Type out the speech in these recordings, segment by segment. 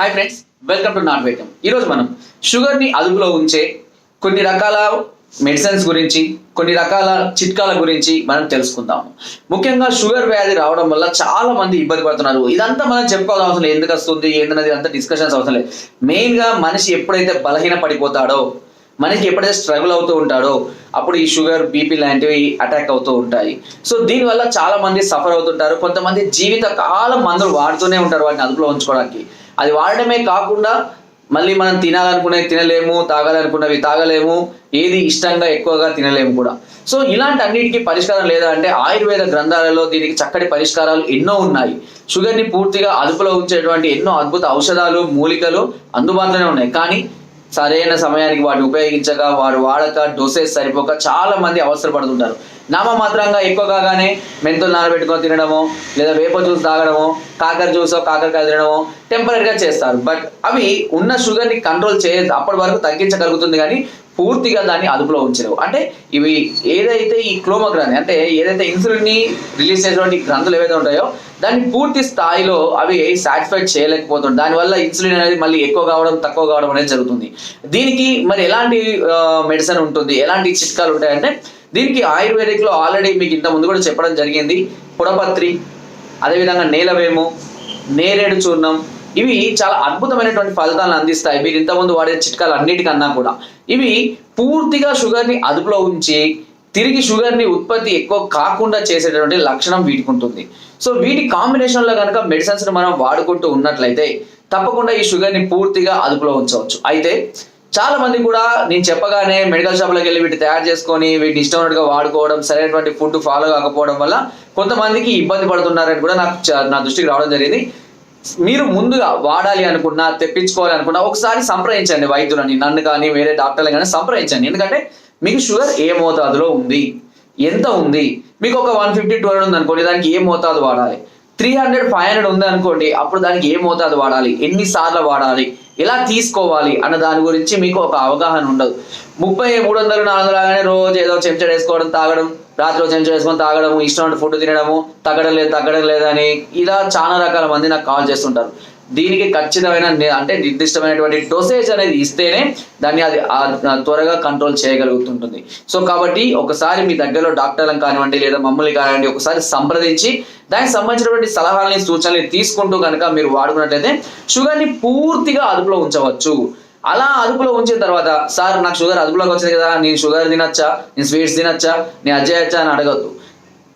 Hi friends welcome to నాట్ వైద్యం ఈరోజు మనం షుగర్ని అదుపులో ఉంచే కొన్ని రకాల మెడిసిన్స్ గురించి కొన్ని రకాల చిట్కాల గురించి మనం తెలుసుకుందాము. ముఖ్యంగా షుగర్ వ్యాధి రావడం వల్ల చాలా మంది ఇబ్బంది పడుతున్నారు. ఇదంతా మనం చెప్పుకోవాల్సిన అవసరం లేదు. ఎందుకు వస్తుంది? ఏంటన్నది అంతా డిస్కషన్స్ అవసరం లేదు. మెయిన్గా మనిషి ఎప్పుడైతే బలహీన పడిపోతాడో మనకి ఎప్పుడైతే స్ట్రగుల్ అవుతూ ఉంటాడో అప్పుడు ఈ షుగర్ బీపీ లాంటివి అటాక్ అవుతూ ఉంటాయి. సో దీనివల్ల చాలా మంది సఫర్ అవుతుంటారు. కొంతమంది జీవిత కాలం మందులు వాడుతూనే ఉంటారు వాటిని అదుపులో ఉంచుకోవడానికి. అది వాడడమే కాకుండా మళ్ళీ మనం తినాలనుకునేవి తినలేము తాగాలనుకున్నవి తాగలేము ఏది ఇష్టంగా ఎక్కువగా తినలేము కూడా. సో ఇలాంటి అన్నిటికీ పరిష్కారం లేదా అంటే ఆయుర్వేద గ్రంథాలలో దీనికి చక్కటి పరిష్కారాలు ఎన్నో ఉన్నాయి. షుగర్ని పూర్తిగా అదుపులో ఉంచేటువంటి ఎన్నో అద్భుత ఔషధాలు మూలికలు అందుబాటులోనే ఉన్నాయి. కానీ సరైన సమయానికి వాటిని ఉపయోగించక వారు వాడక డోసేజ్ సరిపోక చాలా మంది అవసరపడుతుంటారు నామమాత్రంగా ఎక్కువ కాగానే మెంతులు నానబెట్టుకొని తినడము లేదా వేప జ్యూస్ తాగడము కాకర జ్యూస్ కాకరకాయ తినడము టెంపరీగా చేస్తారు. బట్ అవి ఉన్న షుగర్ని కంట్రోల్ చే అప్పటి వరకు తగ్గించగలుగుతుంది. కానీ పూర్తిగా దాన్ని అదుపులో ఉంచలేవు. అంటే ఇవి ఏదైతే ఈ క్లోమ గ్రంథి అంటే ఏదైతే ఇన్సులిన్ని రిలీజ్ చేసేటువంటి గ్రంథులు ఏవైతే ఉంటాయో దాన్ని పూర్తి స్థాయిలో అవి సాటిస్ఫైడ్ చేయలేకపోతుంది దానివల్ల ఇన్సులిన్ అనేది మళ్ళీ ఎక్కువ కావడం తక్కువ కావడం అనేది జరుగుతుంది. దీనికి మరి ఎలాంటి మెడిసిన్ ఉంటుంది? ఎలాంటి చిట్కాలు ఉంటాయంటే దీనికి ఆయుర్వేదిక్లో ఆల్రెడీ మీకు ఇంత ముందు కూడా చెప్పడం జరిగింది. పుడపత్రి అదేవిధంగా నేలవేము నేరేడు చూర్ణం ఇవి చాలా అద్భుతమైనటువంటి ఫలితాలను అందిస్తాయి. మీరు ఇంతకుముందు వాడే చిట్కాలు అన్నిటికన్నా కూడా. ఇవి పూర్తిగా షుగర్ని అదుపులో ఉంచి తిరిగి షుగర్ని ఉత్పత్తి ఎక్కువ కాకుండా చేసేటటువంటి లక్షణం వీటికి ఉంటుంది. సో వీటి కాంబినేషన్లో కనుక మెడిసిన్స్ని మనం వాడుకుంటూ ఉన్నట్లయితే తప్పకుండా ఈ షుగర్ని పూర్తిగా అదుపులో ఉంచవచ్చు. అయితే చాలా మంది కూడా నేను చెప్పగానే మెడికల్ షాప్లోకి వెళ్ళి వీటిని తయారు చేసుకొని వీటిని ఇష్టం ఉన్నట్టుగా వాడుకోవడం సరైనటువంటి ఫుడ్ ఫాలో కాకపోవడం వల్ల కొంతమందికి ఇబ్బంది పడుతున్నారని కూడా నాకు చ- నా దృష్టికి రావడం జరిగింది. మీరు ముందుగా వాడాలి అనుకున్నా తెప్పించుకోవాలి అనుకున్నా ఒకసారి సంప్రదించండి వైద్యులని నన్ను కానీ వేరే డాక్టర్లు కానీ సంప్రదించండి. ఎందుకంటే మీకు షుగర్ ఏ మోతాదులో ఉంది? ఎంత ఉంది? మీకు ఒక వన్ ఫిఫ్టీ టూ హండ్రెడ్ ఉంది అనుకోండి దానికి ఏ మోతాదు వాడాలి? త్రీ హండ్రెడ్ ఫైవ్ హండ్రెడ్ ఉంది అనుకోండి అప్పుడు దానికి ఏ మోతాదు వాడాలి? ఎన్ని సార్లు వాడాలి? ఎలా తీసుకోవాలి అన్న దాని గురించి మీకు ఒక అవగాహన ఉండదు. ముప్పై మూడు వందలు నాలుగు వందలు రాగానే రోజు ఏదో చెంచా వేసుకోవడం తాగడం రాత్రి ఒక చెంచా వేసుకొని తాగడము ఇష్టం ఫుడ్ తినడము తగ్గడం లేదు తగ్గడం లేదని ఇలా చాలా రకాల మంది నాకు కాల్ చేస్తుంటారు. దీనికి ఖచ్చితమైన అంటే నిర్దిష్టమైనటువంటి డోసేజ్ అనేది ఇస్తేనే దాన్ని అది త్వరగా కంట్రోల్ చేయగలుగుతుంటుంది. సో కాబట్టి ఒకసారి మీ దగ్గరలో డాక్టర్లను కానివ్వండి లేదా మమ్మల్ని కానివ్వండి ఒకసారి సంప్రదించి దానికి సంబంధించినటువంటి సలహాలని సూచనలు తీసుకుంటూ కనుక మీరు వాడుకున్నట్లయితే షుగర్ని పూర్తిగా అదుపులో అదుపులో ఉంచవచ్చు. అలా అదుపులో ఉంచిన తర్వాత సార్ నాకు షుగర్ అదుపులోకి వచ్చింది కదా నేను షుగర్ తినచ్చా? నేను స్వీట్స్ తినచ్చా? నేను అజ్జయచ్చా అని అడగద్దు.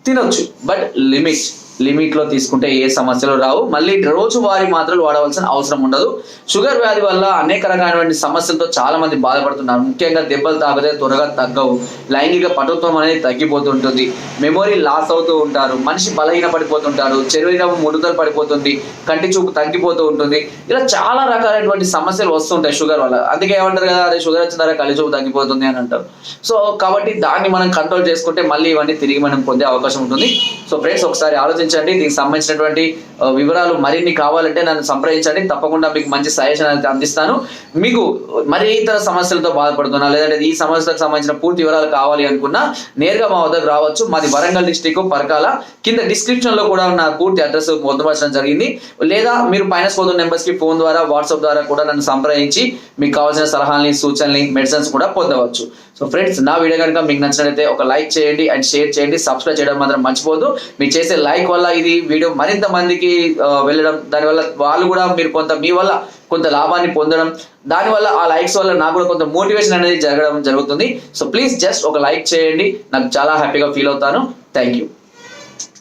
తినొచ్చు. But limit. లిమిట్లో తీసుకుంటే ఏ సమస్యలు రావు. మళ్ళీ రోజు వారి మాత్రలు వాడవలసిన అవసరం ఉండదు. షుగర్ వ్యాధి వల్ల అనేక రకాలైనటువంటి సమస్యలతో చాలా మంది బాధపడుతున్నారు. ముఖ్యంగా దెబ్బలు తాగితే త్వరగా తగ్గవు. లైంగిక పటుత్వం అనేది తగ్గిపోతుంటుంది. మెమొరీ లాస్ అవుతూ ఉంటారు. మనిషి బలహీన పడిపోతుంటారు శరీరం ముడుదలు పడిపోతుంది. కంటి చూపు తగ్గిపోతూ ఉంటుంది. ఇలా చాలా రకాలైనటువంటి సమస్యలు వస్తుంటాయి షుగర్ వల్ల. అందుకే ఏమంటారు కదా అదే షుగర్ వచ్చిన తర్వాత కళ్ళు చూపు తగ్గిపోతుంది అని అంటారు. సో కాబట్టి దాన్ని మనం కంట్రోల్ చేసుకుంటే మళ్ళీ ఇవన్నీ తిరిగి మనం పొందే అవకాశం ఉంటుంది. సో ఫ్రెండ్స్ ఒకసారి సంప్రదించండి. దీనికి సంబంధించినటువంటి వివరాలు మరిన్ని కావాలంటే నన్ను సంప్రదించండి. తప్పకుండా మీకు మంచి సజెషన్ అయితే అందిస్తాను. మీకు మరి ఇతర సమస్యలతో బాధపడుతున్నా లేదంటే ఈ సమస్యలకు సంబంధించిన పూర్తి వివరాలు కావాలి అనుకున్నా నేరుగా మా వద్దకు రావచ్చు. మాది వరంగల్ డిస్టిక్ పరకాల. కింద డిస్క్రిప్షన్లో కూడా నా పూర్తి అడ్రస్ పొందుపరచడం జరిగింది. లేదా మీరు పైన పోతున్న నెంబర్స్కి ఫోన్ ద్వారా వాట్సాప్ ద్వారా కూడా నన్ను సంప్రదించి మీకు కావాల్సిన సలహాలని సూచనల్ని మెడిసిన్స్ కూడా పొందవచ్చు. సో ఫ్రెండ్స్ నా వీడియో కనుక మీకు నచ్చినట్లయితే ఒక లైక్ చేయండి అండ్ షేర్ చేయండి. సబ్స్క్రైబ్ చేయడం మాత్రం మర్చిపోదు మీరు చేసే లైక్ వల్ల ఇది వీడియో మరింత మందికి వెళ్ళడం దానివల్ల వాళ్ళు కూడా మీరు కొంత మీ వల్ల కొంత లాభాన్ని పొందడం దానివల్ల ఆ లైక్స్ వల్ల నాకు కూడా కొంత మోటివేషన్ అనేది జరగడం జరుగుతుంది. సో ప్లీజ్ జస్ట్ ఒక లైక్ చేయండి. నాకు చాలా హ్యాపీగా ఫీల్ అవుతాను. Thank you